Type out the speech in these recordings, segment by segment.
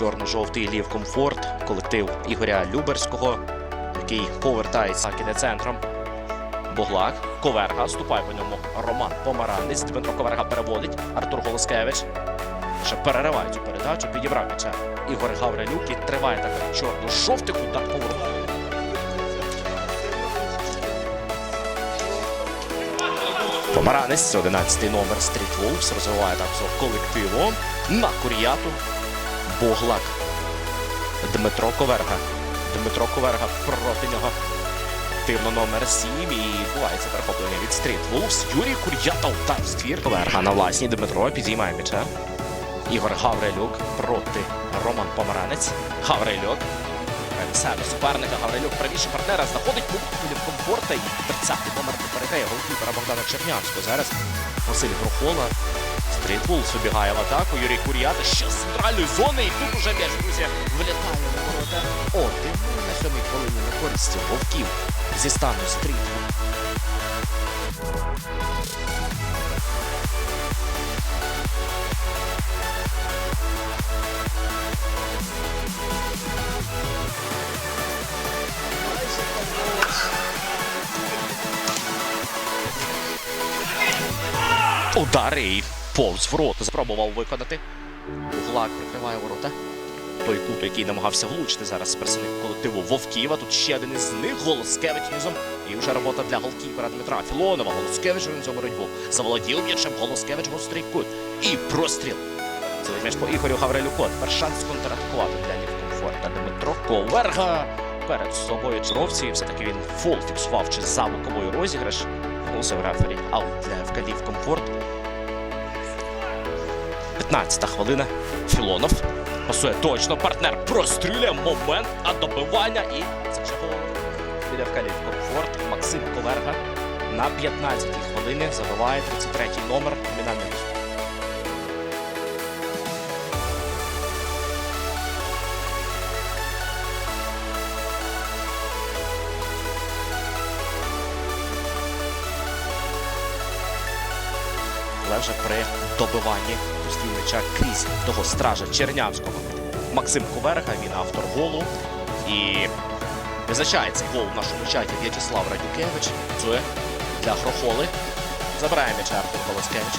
Чорно-жовтий лів комфорт, колектив Ігоря Люберського, який повертається киде центром. Буглак, Коверга, ступає по ньому Роман Помаранець. Дмитро Коверга переводить. Артур Голоскевич. Ще перериває цю передачу, підібрав м'яча. Ігор Гаврилюк і триває така чорно-жовтий удар поворот. Помаранець, 11 номер Стріт Wolves, розвиває так свого колективу на Кур'яту. Боглак. Дмитро Коверга. Дмитро Коверга проти нього. Активно номер 7 і відбувається перехоплення від Стріт Вулс, Юрій Кур'ята удар ствір. Коверга на власній Дмитро підіймає м'яча. Ігор Гаврилюк проти Роман Помаранець. Гаврилюк. Себе суперника Гаврилюк правіше партнера знаходить пункт комфорта і 30-й номер передає голкіпера Богдана Чернявського. Зараз Василь Грохола. Стрітбул собігає в атаку. Юрій Кур'ята ще з центральної зони. І тут уже м'яч, друзі, вилітає на ворота. Один на сьомій хвилині на користь вовків зі стану Стрітвул. Удари і повз ворота спробував виконати. Влак прикриває ворота. Той кут, який намагався влучити зараз представник колективу Вовків. А Тут ще один із них Голоскевич низом. І вже робота для голкіпера Дмитра Філонова. Голоскевич він за боротьбу. Заволодів м'ячем Голоскевич гострий кут. І простріл. Це м'яч по Ігорю Гаврилюку. Тепер шанс контратакувати для Лівкомфорта. Дмитро Коверга перед собою Чаровці. І все-таки він фол фіксував чи за боковий розіграш. Мусив рефері аут для Лівкомфорт. 15 хвилина. Філонов. Пасує точно. Партнер прострілює момент, а добивання і це вже було. Біля ФК комфорт Максим Коверга на 15-й хвилині забиває 33-й номер номінальний. Але вже при добиванні пустів крізь того стража Чернявського. Максим Коверга, він автор голу. І визначає цей гол в нашому чаті В'ячеслав Радюкевич. Це для Грохоли. Забирає м'яча Артур Волоскевич.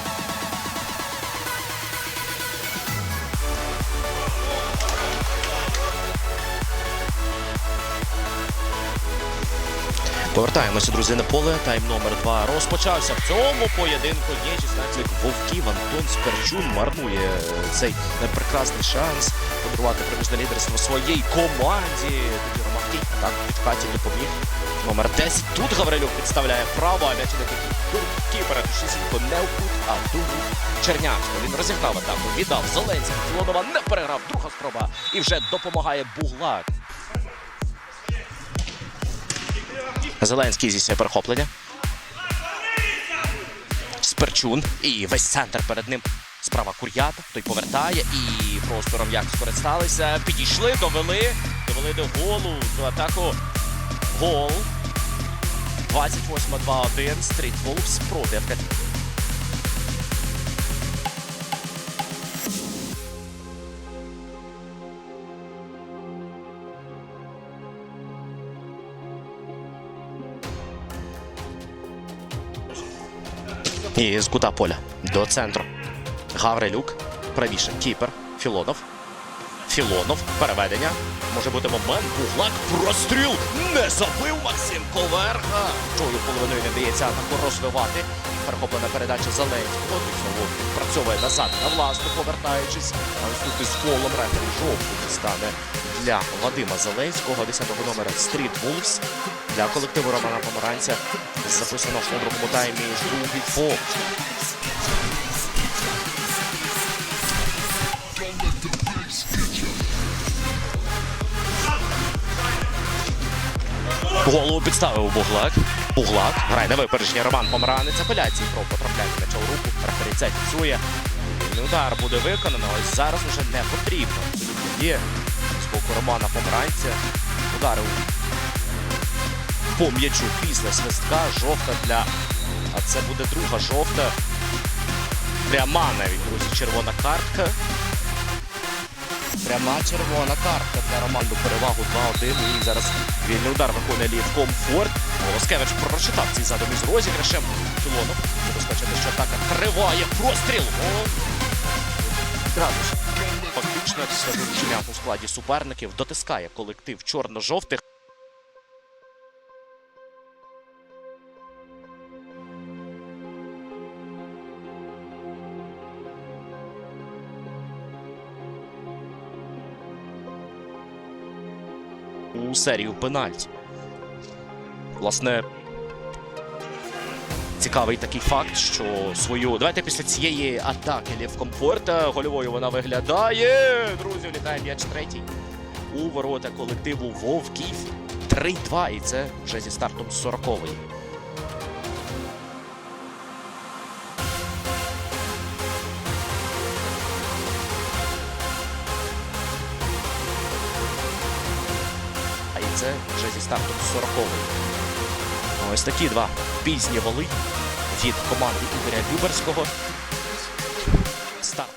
Повертаємося, друзі, на поле. Тайм номер 2 розпочався. В цьому поєдинку є 16 вовків. Антон Сперчун марнує цей прекрасний шанс подарувати приміжне лідерство своїй команді. Тоді Роман так в підкаті допоміг. Номер 10. Тут Гаврилюк підставляє право, а м'яч до кіпера. Тушісінько не в а рук Чернявського. Він розігнав атаку, віддав Зеленський. Філонова не переграв. Друга спроба. І вже допомагає Буглак. Зеленський здійснює перехоплення. Сперчун. І весь центр перед ним. Справа Кур'ята. Той повертає і простором як скористалися. Підійшли, довели. Довели до голу. До атаку. Гол. 28-2-1. Стріт Волфс І з кута поля до центру. Гаврилюк. Правіше. Кіпер. Філонов. Філонов. Переведення. Може бути момент. Буглак. Простріл. Не забив Максим Коверга. Чою половиною не вдається атаку розвивати. Перехоплена передача Зеленського. Знову працьовує назад на власну, повертаючись. А ось тут із колом рефері жовтий стане для Вадима Зеленського, 10-го номера Стріт Вулфс. Для колективу Романа Помаранця записано в другому таймі другий фол. Голову підставив Буглак. Буглак. Грає на випередження Роман Помаранець. Апеляції про потрапляння м'яча у руку. Рефері фіксує. Удар буде виконано. Ось зараз уже не потрібно. Є. Боку Романа Помаранця. Ударив по м'ячу після свистка. Жовта для. А це буде друга жовта. Пряма навіть, друзі, червона картка. пряма червона картка для Романду. Перевагу 2-1. І зараз вільний удар виконує Лів Комфорт. Волоскевич прочитав цей задум із розіграшем. Філонов забезпечити, що атака триває. Простріл. О! Градус. Фактично після вилучення у складі суперників дотискає колектив чорно-жовтих. у серію пенальті. Власне, цікавий такий факт, що свою. Давайте після цієї атаки Лів Комфорта гольовою вона виглядає. Друзі, літає м'яч третій. У ворота колективу Вовків 3-2. І це вже зі стартом 40-ї. А і це вже зі стартом 40-ї. Ось такі два пізні голи від команди Ігоря Люберського. Старт.